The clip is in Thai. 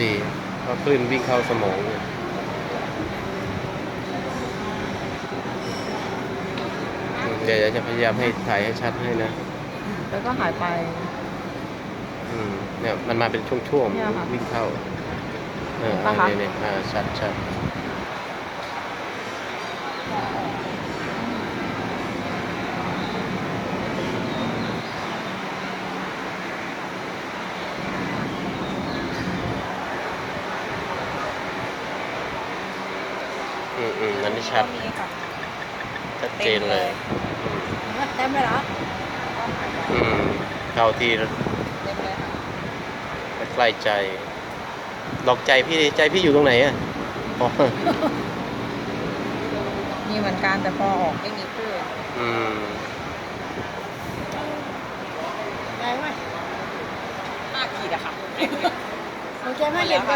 ดีเพราะคลื่นวิ่งเข้าสมองเนี่ยอืมเดี๋ยวจะพยายามให้ถ่ายให้ชัดให้นะ แล้วก็หายไป อืมเนี่ยมันมาเป็นช่วงเนี่ยค่ะๆวิ่งเข้า เออเห็นปะคะ เนี่ยเนี่ยอ่าชัดชัด อืมอืมอันนี้ชัด มีค่ะชัดเจนเลย เต็มเลยเหรออืมเข้าที่เต็มเลยค่ะใกล้ใจ ดอกใจพี่ดิใจพี่อยู่ตรงไหนอะอ๋อมีเหมือนกันแต่พอออกไม่มีคลื่นอืมได้ไหมห้าขีดอะค่ะ โอเคไม่เห็นก็